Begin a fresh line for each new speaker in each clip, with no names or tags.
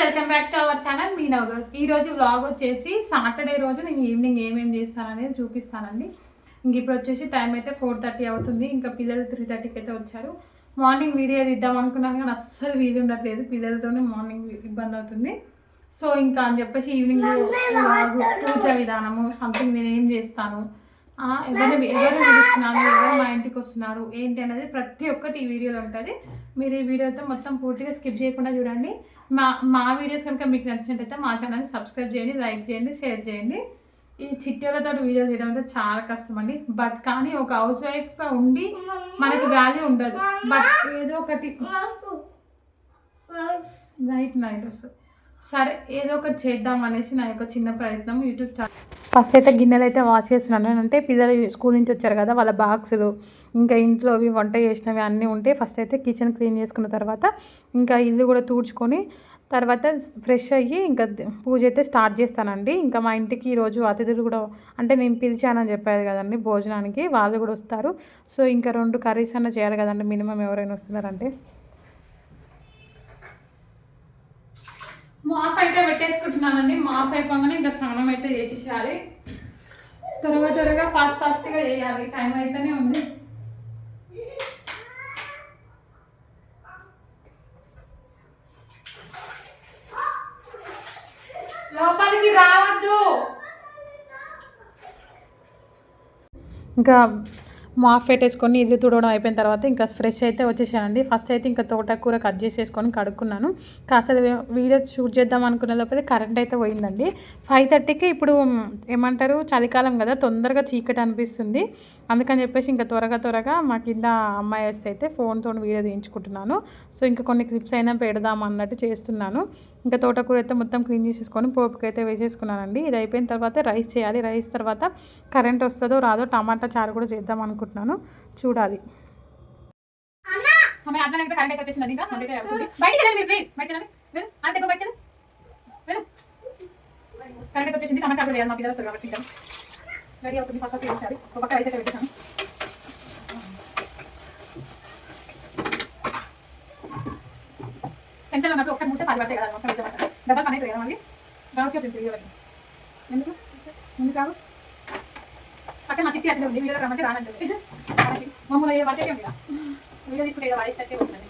Welcome back to our channel మీ నవరోజ్ ఈ రోజు vlog వచ్చేసి సాటర్డే రోజు నేను ఈవినింగ్ ఏమేమి చేస్తాననేది చూపిస్తానండి. ఇంక ఇప్పుడు వచ్చేసి టైం అయితే ఫోర్ థర్టీ అవుతుంది. ఇంకా పిల్లలు త్రీ థర్టీకి అయితే వచ్చారు. మార్నింగ్ వీడియో తీద్దాం అనుకున్నాను కానీ అస్సలు వీలు ఉండట్లేదు. పిల్లలతోనే మార్నింగ్ ఇబ్బంది అవుతుంది. సో ఇంకా అని చెప్పేసి ఈవినింగ్ పూజ విధానము సంథింగ్ నేను ఏం చేస్తాను ఎవరిని ఎవరు పిలుస్తున్నాను ఎవరు మా ఇంటికి వస్తున్నారు ఏంటి అనేది ప్రతి ఒక్కటి ఈ వీడియోలో ఉంటుంది. మీరు ఈ వీడియోతో మొత్తం పూర్తిగా స్కిప్ చేయకుండా చూడండి. మా మా వీడియోస్ కనుక మీకు నచ్చినట్టయితే మా ఛానల్ని సబ్స్క్రైబ్ చేయండి లైక్ చేయండి షేర్ చేయండి. ఈ చిట్టెలతో వీడియో చేయడం అయితే చాలా కష్టం అండి. బట్ కానీ ఒక హౌస్ వైఫ్గా ఉండి మనకి వాల్యూ ఉండదు. బట్ ఏదో ఒకటి నైట్ నైట్ వస్తుంది. సరే ఏదో ఒకటి చేద్దాం అనేసి నా యొక్క చిన్న ప్రయత్నం యూట్యూబ్ ఛానల్ ఫస్ట్ అయితే గిన్నెలు అయితే వాష్ చేస్తున్నాను. అంటే పిల్లలు స్కూల్ నుంచి వచ్చారు కదా వాళ్ళ బాక్సులు ఇంకా ఇంట్లో అవి వంట చేసినవి అన్నీ ఉంటే ఫస్ట్ అయితే కిచెన్ క్లీన్ చేసుకున్న తర్వాత ఇంకా ఇల్లు కూడా తుడుచుకొని తర్వాత ఫ్రెష్ అయ్యి ఇంకా పూజ అయితే స్టార్ట్ చేస్తానండి. ఇంకా మా ఇంటికి ఈరోజు అతిథులు కూడా అంటే నేను పిలిచానని చెప్పారు కదండి భోజనానికి వాళ్ళు కూడా వస్తారు. సో ఇంకా రెండు కర్రీస్ అన్న చేయాలి కదండి మినిమం ఎవరైనా వస్తున్నారంటే. మాఫ్ అయితే పెట్టేసుకుంటున్నానండి. మాఫ్ అయిపోగానే ఇంకా స్నానం అయితే చేసేసేయాలి. త్వరగా త్వరగా ఫాస్ట్ ఫాస్ట్గా చేయాలి. టైం అయితేనే ఉంది. లోపలికి రావద్దు. ఇంకా మాఫ్ పెట్టేసుకొని ఇల్లు తుడవడం అయిపోయిన తర్వాత ఇంకా ఫ్రెష్ అయితే వచ్చేసానండి. ఫస్ట్ అయితే ఇంకా తోటకూర కట్ చేసేసుకొని కడుక్కున్నాను. ఇంకా అసలు వీడియో షూట్ చేద్దాం అనుకున్న లోపల కరెంట్ అయితే పోయిందండి. ఫైవ్ థర్టీకి ఇప్పుడు ఏమంటారు? చలికాలం కదా తొందరగా చీకటి అనిపిస్తుంది. అందుకని చెప్పేసి ఇంకా త్వరగా త్వరగా మా కింద అమ్మాయి వస్తే అయితే ఫోన్తో వీడియో తీయించుకుంటున్నాను. సో ఇంకా కొన్ని క్లిప్స్ అయినా పెడదాం అన్నట్టు చేస్తున్నాను. ఇంకా తోటకూర అయితే మొత్తం క్లీన్ చేసేసుకొని పోపుకి అయితే వేసేసుకున్నానండి. ఇది అయిపోయిన తర్వాత రైస్ చేయాలి. రైస్ తర్వాత కరెంట్ వస్తుందో రాదో టమాటా చారు కూడా చేద్దాం అనుకుంటున్నాను చూడాలి. అయితే కరెంట్ వచ్చేసింది అంతే టమాటా చేయాలి మా పిల్లలు కాబట్టి రెడీ అవుతుంది ఫస్ట్ ఫస్ట్ ఒక పక్క అయితే పెట్టేసాను టెన్షన్ ఉన్నప్పుడు ఒక్క ముట్ట పది పడతాయి కదా మొత్తం అయితే పని అవుతుంది కదా మళ్ళీ? రావచ్చు ఫ్రెండ్స్ ఎందుకు? ఎందుకు కాదు అక్కడ నా చిట్టి అట్లే ఉంది. వీడియో రమ్మంటే రానంటుంది మమ్మల్ని ఏ పడితే కదా వీడియో తీసుకుంటే వాయిస్ అయితే ఉంటుంది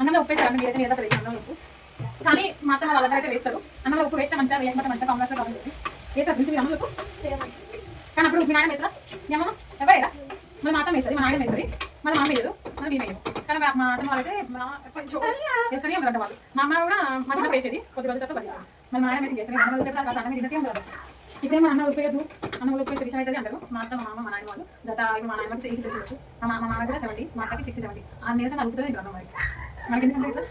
అన్నంలో ఉప్పు వేస్తారు? మీరు అయితే మీద అసలు అన్నంలో ఉప్పు. కానీ మా అత్త వాళ్ళ దగ్గర అయితే వేస్తారు. అన్నంలో ఉప్పు వేస్తే మంచిగా వేయకపోతే మంచిగా కాంగ్రెస్ కావాలి వేస్తారు. తెలిసి అన్నంలో ఉప్పు కానీ అప్పుడు మీ నాయన వేస్తారా? మీ అమ్మ ఎవరైనా మన మాతం వేస్తుంది. మా నాయన వేస్తుంది. మన మామ వేయదు. మన మేము వేయము. కానీ మా- మా అత్తమ్మ వాళ్ళైతే మా కొంచెం వేస్తుంది ఉంటారంట వాళ్ళు. మా అమ్మ కూడా మా చిన్న వేసేది. కొద్ది రోజుల తర్వాత మన నాయన మీద చేస్తుంది అన్న రోజుల తర్వాత అన్నం ఉండదు ఇదే మా అన్న ఉపయోగదు అన్న ఉపయోగ విషయం అయితే అంటారు మా అత్త మా మామ మా నాయన వాళ్ళు గత ఇప్పుడు మా నాయనకి ఎయిటీ ప్లస్ వచ్చు మా మా మామ కూడా సెవెంటీ మా అక్కకి సిక్స్టీ సెవెంటీ ఆ నేత నలుగుతుంది ఇంట్లో మరి మనకి ఎందుకంటే ఇట్లా?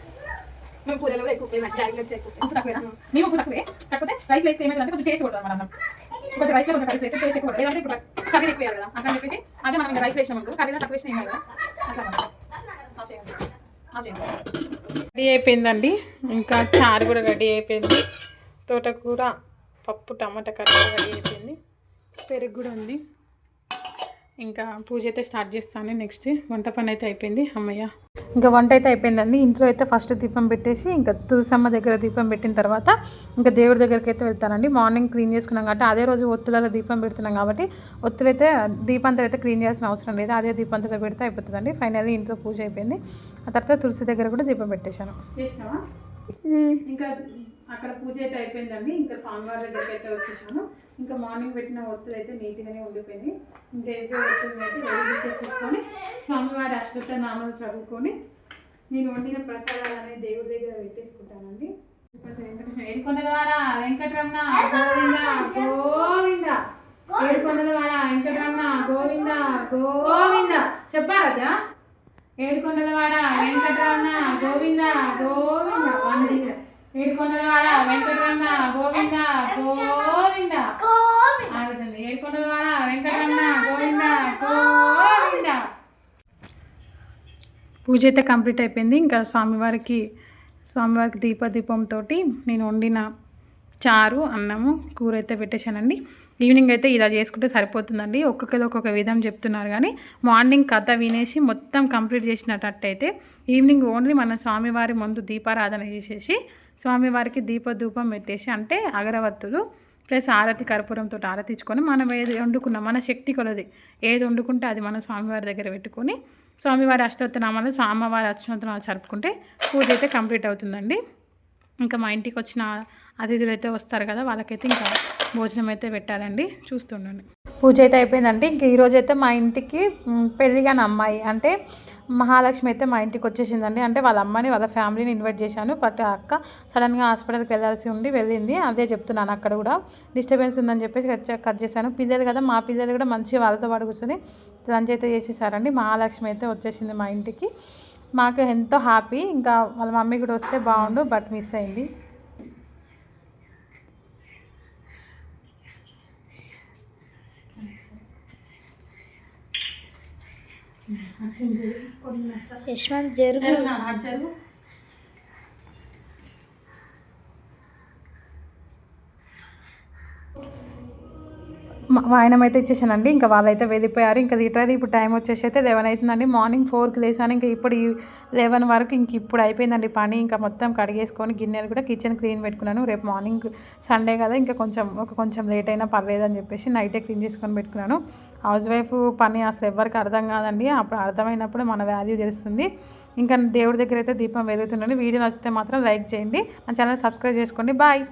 మేము పూజలో కూడా ఎక్కువ వేయమంటే డాడీ వచ్చి ఎక్కువ ఉప్పు తక్కువే. మేము తక్కువే. కాకపోతే రైస్ వేస్తే ఏమైందంటే కొంచెం టేస్ట్ కొడతాం మనం కొంచెం రైస్ కొంచెం రైస్ వేస్తే టేస్ట్ ఎక్కువ లేదంటే ఇప్పుడు కర్రీ ఎక్కువ కదా. అట్లా చెప్పేసి అదే మనం రైస్ వేసినాం అనుకో కర్రీలో తక్కువ వేసినా ఏం కాదు కదా. అట్లా అన్నమాట. ఆఫ్ చేయండి. ఆఫ్ చేయండి. రెడీ అయిపోయిందండి. ఇంకా చారు కూడా రెడీ అయిపోయింది. తోటకూర పప్పు టమాటా కర్రీ రెడీ అయిపోయింది. పెరుగు కూడా ఉంది. ఇంకా పూజ అయితే స్టార్ట్ చేస్తాను. నెక్స్ట్ వంట పని అయితే అయిపోయింది. అమ్మయ్య. ఇంకా వంట అయితే అయిపోయిందండి. ఇంట్లో అయితే ఫస్ట్ దీపం పెట్టేసి ఇంకా తులసమ్మ దగ్గర దీపం పెట్టిన తర్వాత ఇంకా దేవుడి దగ్గరికి అయితే వెళ్తానండి. మార్నింగ్ క్లీన్ చేసుకున్నాం కాబట్టి అదే రోజు ఒత్తులలో దీపం పెడుతున్నాం కాబట్టి ఒత్తులైతే దీపాంతరం అయితే క్లీన్ చేయాల్సిన అవసరం లేదు. అదే దీపాంతరం పెడితే అయిపోతుందండి. ఫైనల్లీ ఇంట్లో పూజ అయిపోయింది. ఆ తర్వాత తులసి దగ్గర కూడా దీపం పెట్టేశాను. చేసినావా? ఇంకా అక్కడ పూజ అయితే అయిపోయిందండి. ఇంకా స్వామివారి దగ్గరికి అయితే వచ్చేసాను ఇంకా మార్నింగ్ పెట్టిన ఒత్తులు అయితే నీట్గానే ఉండిపోయినాయి. ఇంకా ఏదో ఒత్తులు అయితే రెడీ చేసుకొని స్వామివారి అశ్వత్థ నామాలు చదువుకొని నేను వండిన ప్రసాదాలు దేవుడి దగ్గర పెట్టేసుకుంటానండి. ఏడుకొండలవాడ వెంకటరమణ గోవింద గోవింద. ఏడుకొండలవాడ వెంకటరమణ గోవింద గోవింద. చెప్పారా ఏడుకొండలవాడ వెంకటరమణ గోవింద గో ఏడుకొండలవాడ వెంకటరమణ గోవింద గోవింద. ఆడుతుంది ఏడుకొండలవాడ వెంకటరమణ గోవింద గోవింద. పూజ అయితే కంప్లీట్ అయిపోయింది. ఇంకా స్వామివారికి స్వామివారికి దీపదీపంతో నేను వండిన చారు అన్నము కూర అయితే పెట్టేశానండి. ఈవినింగ్ అయితే ఇలా చేసుకుంటే సరిపోతుందండి. ఒక్కొక్కరు ఒక్కొక్క విధం చెప్తున్నారు కానీ మార్నింగ్ కథ వినేసి మొత్తం కంప్లీట్ చేసినట్టయితే ఈవినింగ్ ఓన్లీ మన స్వామివారి ముందు దీపారాధన చేసేసి స్వామివారికి దీపధూపం పెట్టేసి అంటే అగరవత్తులు ప్లస్ ఆరతి కర్పూరంతో ఆరతి ఇచ్చుకొని మనం ఏది వండుకున్నాం మన శక్తి కొలది. ఏది వండుకుంటే అది మనం స్వామివారి దగ్గర పెట్టుకొని స్వామివారి అష్టోత్తనామాలు అమ్మవారి అష్టోత్తనాలు జరుపుకుంటే పూజ అయితే కంప్లీట్ అవుతుందండి. ఇంకా మా ఇంటికి వచ్చిన అతిథులు అయితే వస్తారు కదా వాళ్ళకైతే ఇంకా భోజనం అయితే పెట్టాలండి. చూస్తుండండి. పూజ అయితే అయిపోయిందండి. ఇంక ఈరోజు అయితే మా ఇంటికి పెళ్ళిగాని అమ్మాయి అంటే మహాలక్ష్మి అయితే మా ఇంటికి వచ్చేసిందండి. అంటే వాళ్ళ అమ్మని వాళ్ళ ఫ్యామిలీని ఇన్వైట్ చేశాను. బట్ అక్క సడన్గా హాస్పిటల్కి వెళ్ళాల్సి ఉండి వెళ్ళింది. అదే చెప్తున్నాను అక్కడ కూడా. డిస్టర్బెన్స్ ఉందని చెప్పేసి కట్ కట్ చేశాను. పిల్లలు కదా మా పిల్లలు కూడా మంచిగా వాళ్ళతో పాటు కూర్చొని లంచ్ అయితే చేసేసారండి. మహాలక్ష్మి అయితే వచ్చేసింది మా ఇంటికి. మాకు ఎంతో హ్యాపీ. ఇంకా వాళ్ళ మమ్మీ కూడా వస్తే బాగుండు బట్ మిస్ అయింది.
యశ్వంత్ జరుగు.
వాయనం అయితే ఇచ్చేసానండి. ఇంకా వాళ్ళైతే వెళ్ళిపోయారు. ఇంకా రిటైర్ ఇప్పుడు టైం వచ్చేసి అయితే లెవెన్ అవుతుందండి. మార్నింగ్ ఫోర్కి లేసాను. ఇంకా ఇప్పుడు లెవెన్ వరకు ఇంక ఇప్పుడు అయిపోయిందండి పని. ఇంకా మొత్తం కడిగేసుకొని గిన్నెలు కూడా కిచెన్ క్లీన్ పెట్టుకున్నాను. రేపు మార్నింగ్ సండే కదా ఇంకా కొంచెం ఒక కొంచెం లేట్ అయినా పర్లేదని చెప్పేసి నైటే క్లీన్ చేసుకొని పెట్టుకున్నాను. హౌస్ వైఫ్ పని అసలు ఎవరికి అర్థం కాదండి. అప్పుడు అర్థమైనప్పుడు మన వాల్యూ తెలుస్తుంది. ఇంకా దేవుడి దగ్గర అయితే దీపం వెలుగుతుండండి వీడియో నచ్చితే మాత్రం లైక్ చేయండి. మా ఛానల్ సబ్స్క్రైబ్ చేసుకోండి. బాయ్.